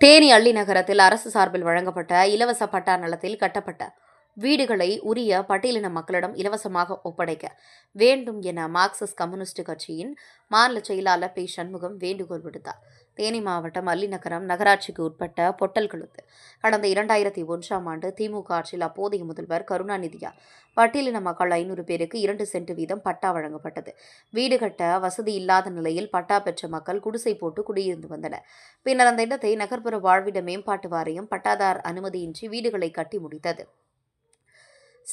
தேனி அள்ளி நகரத்தில் அரசு சார்பில் வழங்கப்பட்ட இலவச பட்டா நலத்தில் கட்டப்பட்ட வீடுகளை உரிய பட்டியலின மக்களிடம் இலவசமாக ஒப்படைக்க வேண்டும் என மார்க்சிஸ்ட் கம்யூனிஸ்ட் கட்சியின் மாநில செயலாளர் பி. சண்முகம் வேண்டுகோள் விடுத்தார். தேனி மாவட்டம் அல்லிநகரம் நகராட்சிக்கு உட்பட்ட பொட்டல்குளத்து கடந்த இரண்டாயிரத்தி ஒன்றாம் ஆண்டு திமுக ஆட்சியில் அப்போதைய முதல்வர் கருணாநிதியார் பட்டியலின மக்கள் ஐநூறு பேருக்கு இரண்டு சென்ட் வீதம் பட்டா வழங்கப்பட்டது. வீடு கட்ட வசதி இல்லாத நிலையில் பட்டா பெற்ற மக்கள் குடிசை போட்டு குடியிருந்து வந்தனர். பின்னர் அந்த இடத்தை நகர்ப்புற வாழ்விட மேம்பாட்டு வாரியம் பட்டாதார் அனுமதியின்றி வீடுகளை கட்டி முடித்தது.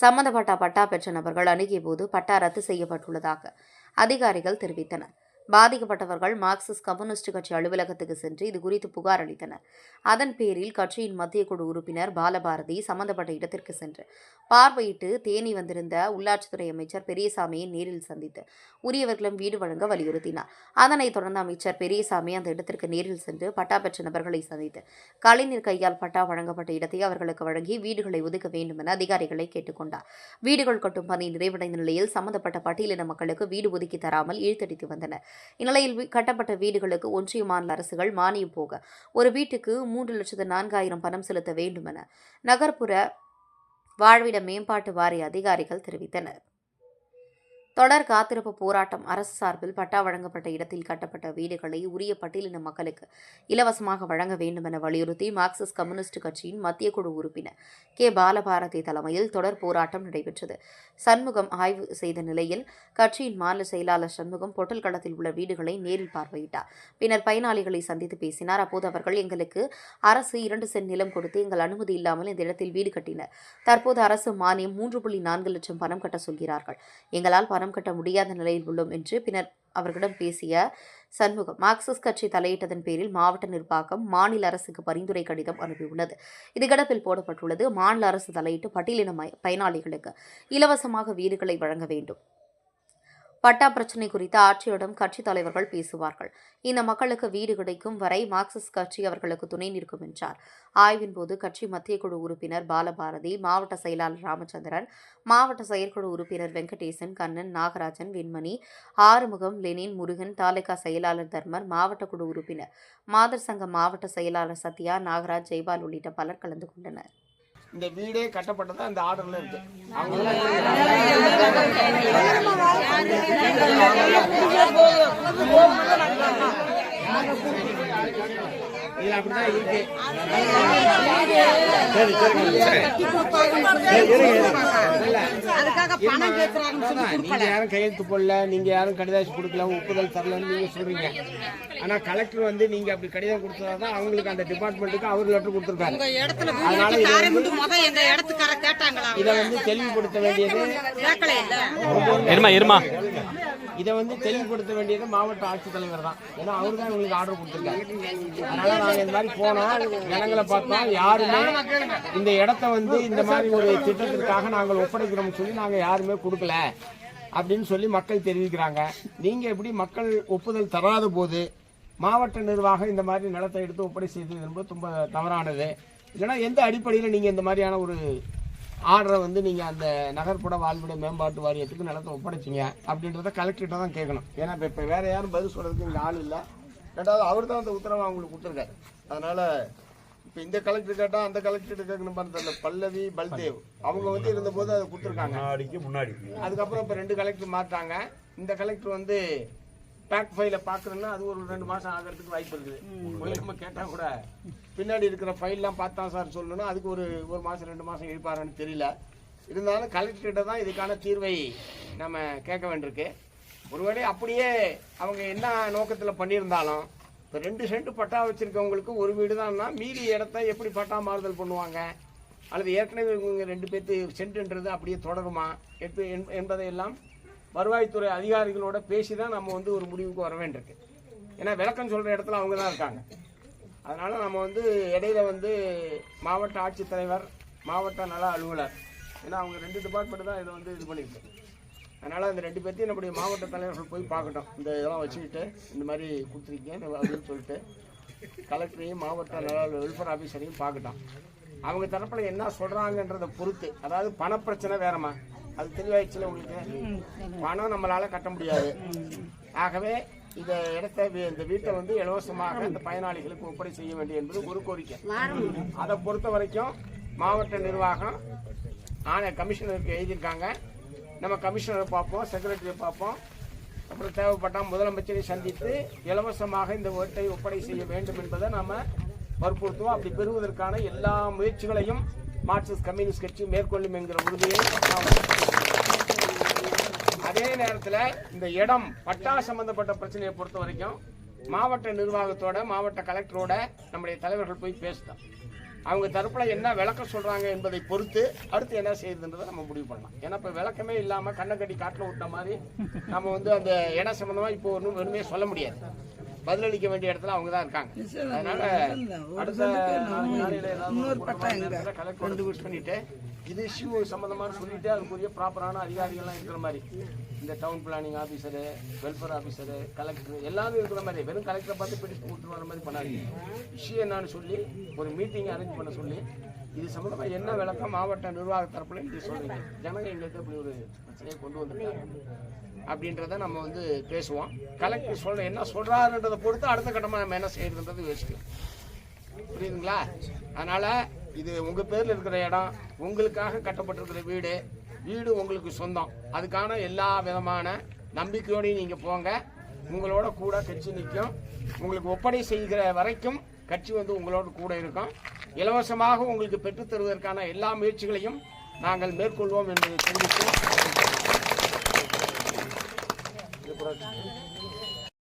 சம்பந்தப்பட்ட பட்டா பெற்ற நபர்கள் அணுகிய போது பட்டா ரத்து செய்யப்பட்டுள்ளதாக அதிகாரிகள் தெரிவித்தனர். பாதிக்கப்பட்டவர்கள் மார்க்சிஸ்ட் கம்யூனிஸ்ட் கட்சி அலுவலகத்துக்கு சென்று இது குறித்து புகார் அளித்தனர். அதன் பேரில் கட்சியின் மத்திய குழு உறுப்பினர் பாலபாரதி சம்பந்தப்பட்ட இடத்திற்கு சென்று பார்வையிட்டு தேனி வந்திருந்த உள்ளாட்சித்துறை அமைச்சர் பெரியசாமியை நேரில் சந்தித்து உரியவர்களும் வீடு வழங்க வலியுறுத்தினார். அதனைத் தொடர்ந்து அமைச்சர் பெரியசாமி அந்த இடத்திற்கு நேரில் சென்று பட்டா பெற்ற நபர்களை சந்தித்து கலைஞர் கையால் பட்டா வழங்கப்பட்ட இடத்தை அவர்களுக்கு வழங்கி வீடுகளை ஒதுக்க வேண்டும் என அதிகாரிகளை கேட்டுக்கொண்டார் வீடுகள் கட்டும் பணி நிறைவடைந்த நிலையில் சம்பந்தப்பட்ட பட்டியலின மக்களுக்கு வீடு ஒதுக்கி தராமல் இழுத்தடித்து வந்தனர். இந்நிலையில் கட்டப்பட்ட வீடுகளுக்கு ஒன்றிய மாநில அரசுகள் மானியம் போக ஒரு வீட்டுக்கு மூன்று லட்சத்து நான்காயிரம் பணம் செலுத்த வேண்டும் என நகர்ப்புற வாழ்விட மேம்பாட்டு வாரிய அதிகாரிகள் தெரிவித்தனர். தொடர் காத்திருப்பு போராட்டம் அரசு சார்பில் பட்டா வழங்கப்பட்ட இடத்தில் கட்டப்பட்ட வீடுகளை உரிய பட்டியலின மக்களுக்கு இலவசமாக வழங்க வேண்டும் என வலியுறுத்தி மார்க்சிஸ்ட் கம்யூனிஸ்ட் கட்சியின் மத்திய குழு உறுப்பினர் கே. பாலபாரதி தலைமையில் தொடர் போராட்டம் நடைபெற்றது. சண்முகம் ஆய்வு செய்த நிலையில் கட்சியின் மாநில செயலாளர் சண்முகம் பொட்டல் களத்தில் உள்ள வீடுகளை நேரில் பார்வையிட்டார். பின்னர் பயனாளிகளை சந்தித்து பேசினார். அப்போது அவர்கள் எங்களுக்கு அரசு இரண்டு சென்ட் நிலம் கொடுத்து எங்கள் அனுமதி இல்லாமல் இந்த இடத்தில் வீடு கட்டினர். தற்போது அரசு மானியம் மூன்று புள்ளி நான்கு லட்சம் பணம் கட்ட சொல்கிறார்கள். எங்களால் பணம் கட்ட முடியாத நிலையில் உள்ளோம் என்று பின்னர் அவர்களிடம் பேசிய சண்முகம் மார்க்சிஸ்ட் கட்சி தலையிட்டதன் பேரில் மாவட்ட நிர்வாகம் மாநில அரசுக்கு பரிந்துரை கடிதம் அனுப்பியுள்ளது. இது கிடப்பில் போடப்பட்டுள்ளது. மாநில அரசு தலையிட்டு பட்டியலின பயனாளிகளுக்கு இலவசமாக வீடுகளை வழங்க வேண்டும். பட்டா பிரச்சினை குறித்து ஆட்சியிடம் கட்சித் தலைவர்கள் பேசுவார்கள். இந்த மக்களுக்கு வீடு கிடைக்கும் வரை மார்க்சிஸ்ட் கட்சி அவர்களுக்கு துணை நிற்கும் என்றார். ஆய்வின் போது கட்சி மத்திய குழு உறுப்பினர் பாலபாரதி மாவட்ட செயலாளர் ராமச்சந்திரன் மாவட்ட செயற்குழு உறுப்பினர் வெங்கடேசன் கண்ணன் நாகராஜன் வெண்மணி ஆறுமுகம் லெனின் முருகன் தாலுகா செயலாளர் தர்மர் மாவட்ட குழு உறுப்பினர் மாதர் சங்க மாவட்ட செயலாளர் சத்யா நாகராஜ் ஜெய்பால் உள்ளிட்ட பலர் கலந்து கொண்டனர். இந்த வீடே கட்டப்பட்டதா இந்த ஆர்டர்ல இருக்கு. அவங்க இது அப்படிதான் இருக்கு. சரி நீங்க யாரும் கையெழுத்து போடல நீங்க யாரும் கடிதாசி கொடுக்கல ஒப்புதல் தரலன்னு நீங்க சொல்றீங்க. ஆனா கலெக்டர் வந்து நீங்க அப்படி கடிதம் கொடுத்ததான் அவங்களுக்கு அந்த டிபார்ட்மெண்ட்டுக்கு அவர் லெட்டர் கொடுத்துருக்காரு. கேட்டாங்களா? இதை வந்து தெளிவுபடுத்த வேண்டியது இருமா இருமா. இதை வந்து தெளிவுபடுத்த வேண்டியது மாவட்ட ஆட்சித்தலைவர் தான். ஏன்னா அவர் தான் உங்களுக்கு ஆர்டர் கொடுத்துருக்காரு. அதனால நாங்கள் இந்த மாதிரி போனோம் ஜனங்களை பார்த்தோம் யாருமே இந்த இடத்த வந்து இந்த மாதிரி ஒரு திட்டத்திற்காக நாங்கள் ஒப்படைக்கிறோம்னு சொல்லி நாங்கள் யாருமே கொடுக்கல அப்படின்னு சொல்லி மக்கள் தெரிவிக்கிறாங்க. நீங்கள் எப்படி மக்கள் ஒப்புதல் தராத போது மாவட்ட நிர்வாகம் இந்த மாதிரி நிலத்தை எடுத்து ஒப்படை செய்தது என்பது ரொம்ப தவறானது. இல்லைன்னா எந்த அடிப்படையில் நீங்கள் இந்த மாதிரியான ஒரு ஆர்டரை வந்து நீங்க அந்த நகர்ப்புற வாழ்விட மேம்பாட்டு வாரியத்துக்கு நிலத்தை ஒப்படைச்சிங்க அப்படின்றத கலெக்டர்கிட்ட தான் கேட்கணும். ஏன்னா இப்போ இப்போ வேற யாரும் பதில் சொல்றதுக்கு இங்கே ஆள் இல்லை. ரெண்டாவது அவர் தான் அந்த உத்தரவை அவங்களுக்கு கொடுத்துருக்காரு. அதனால இப்போ இந்த கலெக்டர் கேட்டா அந்த கலெக்டர் கேட்கணும் பார்த்தல பல்லவி பல்தேவ் அவங்க வந்து இருந்தபோது அதை கொடுத்துருக்காங்க. முன்னாடி அதுக்கப்புறம் இப்போ ரெண்டு கலெக்டர் மாட்டாங்க இந்த கலெக்டர் வந்து பேக் ஃபைலை பார்க்கணுன்னா அது ஒரு ரெண்டு மாதம் ஆகிறதுக்கு வாய்ப்பு இருக்குது. போய் நம்ம கேட்டால் கூட பின்னாடி இருக்கிற ஃபைல்லாம் பார்த்தா சார் சொல்லணும்னா அதுக்கு ஒரு ஒரு மாதம் ரெண்டு மாதம் இழுப்பாரான்னு தெரியல. இருந்தாலும் கலெக்டர்கிட்ட தான் இதுக்கான தீர்வை நம்ம கேட்க வேண்டியிருக்கு. ஒருவேளை அப்படியே அவங்க என்ன நோக்கத்தில் பண்ணியிருந்தாலும் இப்போ ரெண்டு சென்ட் பட்டா வச்சிருக்கவங்களுக்கு ஒரு வீடு தான்னா மீதி இடத்த எப்படி பட்டா மாறுதல் பண்ணுவாங்க? அல்லது ஏற்கனவே இவங்க ரெண்டு பேர்த்து சென்ட்ன்றது அப்படியே தொடருமா? என்- என்பதையெல்லாம் வருவாய்த்துறை அதிகாரிகளோட பேசி தான் நம்ம வந்து ஒரு முடிவுக்கு வர வேண்டியிருக்கு. ஏன்னா விளக்கம் சொல்கிற இடத்துல அவங்க தான் இருக்காங்க. அதனால் நம்ம வந்து இடையில வந்து மாவட்ட ஆட்சித்தலைவர் மாவட்ட நல அலுவலர் ஏன்னா அவங்க ரெண்டு டிபார்ட்மெண்ட் தான் இதை வந்து இது பண்ணியிருக்கு. அதனால் அந்த ரெண்டு பேர்த்தையும் நம்முடைய மாவட்ட தலைவர்கள் போய் பார்க்கட்டும். இந்த இதெல்லாம் வச்சுக்கிட்டு இந்த மாதிரி கொடுத்துருக்கீங்க அப்படின்னு சொல்லிட்டு கலெக்டரையும் மாவட்ட நல வெல்ஃபேர் ஆஃபீஸரையும் பார்க்கட்டும். அவங்க தரப்பில் என்ன சொல்கிறாங்கன்றதை பொறுத்து அதாவது பணப்பிரச்சனை வேறம்மா. அது தெளிவாயிடுச்சுல உங்களுக்கு? பணம் நம்மளால கட்ட முடியாது. ஆகவே இந்த இடத்த இந்த வீட்டை வந்து இலவசமாக இந்த பயனாளிகளுக்கு ஒப்படை செய்ய வேண்டிய என்பது ஒரு கோரிக்கை. அதை பொறுத்த வரைக்கும் மாவட்ட நிர்வாகம் ஆணைய கமிஷனருக்கு எழுதியிருக்காங்க. நம்ம கமிஷனரை பார்ப்போம் செக்ரட்டரியை பார்ப்போம். அப்புறம் தேவைப்பட்டால் முதலமைச்சரை சந்தித்து இலவசமாக இந்த வீட்டை ஒப்படை செய்ய வேண்டும் என்பதை நாம வற்புறுத்துவோம். அப்படி பெறுவதற்கான எல்லா முயற்சிகளையும் மார்க்சிஸ்ட் கம்யூனிஸ்ட் கட்சி மேற்கொள்ளும் என்கிற உறுதியை அதே நேரத்தில் இந்த இடம் பட்டா சம்பந்தப்பட்ட பிரச்சனையை பொறுத்த வரைக்கும் மாவட்ட நிர்வாகத்தோட மாவட்ட கலெக்டரோட நம்முடைய தலைவர்கள் போய் பேசிட்டோம் அவங்க தரப்புல என்ன விளக்கம் சொல்றாங்க என்பதை பொறுத்து அடுத்து என்ன செய்யுதுன்றதை நம்ம முடிவு பண்ணலாம். ஏன்னா இப்ப விளக்கமே இல்லாம கண்ணை காட்டில் விட்ட மாதிரி நம்ம வந்து அந்த இடம் சம்பந்தமா இப்போ ஒன்றும் வெறுமையே சொல்ல முடியாது. பதிலளிக்க வேண்டிய இடத்துல அவங்க தான் இருக்காங்க. அதனால அடுத்த நேரத்துல கலெக்டரோட fix பண்ணிட்டு. இது இஷ்யூ சம்பந்தமான சொல்லிட்டு அதுக்குரிய ப்ராப்பரான அதிகாரிகள்லாம் இருக்கிற மாதிரி. இந்த town planning officer welfare officer collector எல்லாரும் இருக்கிற மாதிரி. வெறும் கலெக்டரை பார்த்து பெட்டிஷன் கொடுத்துட்டு வர மாதிரி பண்ணாதீங்க. இஷ்யூ என்னன்னு சொல்லி ஒரு மீட்டிங் அரேஞ்ச் பண்ண சொல்லி இது சம்பந்தமா என்ன விளக்கம் மாவட்ட நிர்வாக தரப்புல நீங்க சொல்றீங்க? ஜனங்க எங்களுக்கு இப்படி ஒரு பிரச்சனையை கொண்டு வந்திருக்காங்க. அப்படின்றத நம்ம வந்து பேசுவோம். கலெக்டர் சொல்ல என்ன சொல்றாருன்றதை பொறுத்து அடுத்த கட்டமாக நம்ம என்ன செய்யறதுன்றது யோசிக்கணும் புரியுதுங்களா? அதனால இது உங்க பேர்ல இருக்கிற இடம் உங்களுக்காக கட்டப்பட்டிருக்கிற வீடு வீடு உங்களுக்கு சொந்தம். அதுக்கான எல்லா விதமான நம்பிக்கையோடையும் நீங்க போங்க. உங்களோட கூட கட்சி நிற்கும். உங்களுக்கு ஒப்படை செய்கிற வரைக்கும் கட்சி வந்து உங்களோட கூட இருக்கும். இலவசமாக உங்களுக்கு பெற்றுத்தருவதற்கான எல்லா முயற்சிகளையும் நாங்கள் மேற்கொள்வோம் என்பதை தெரிவித்து இது புரட்சி.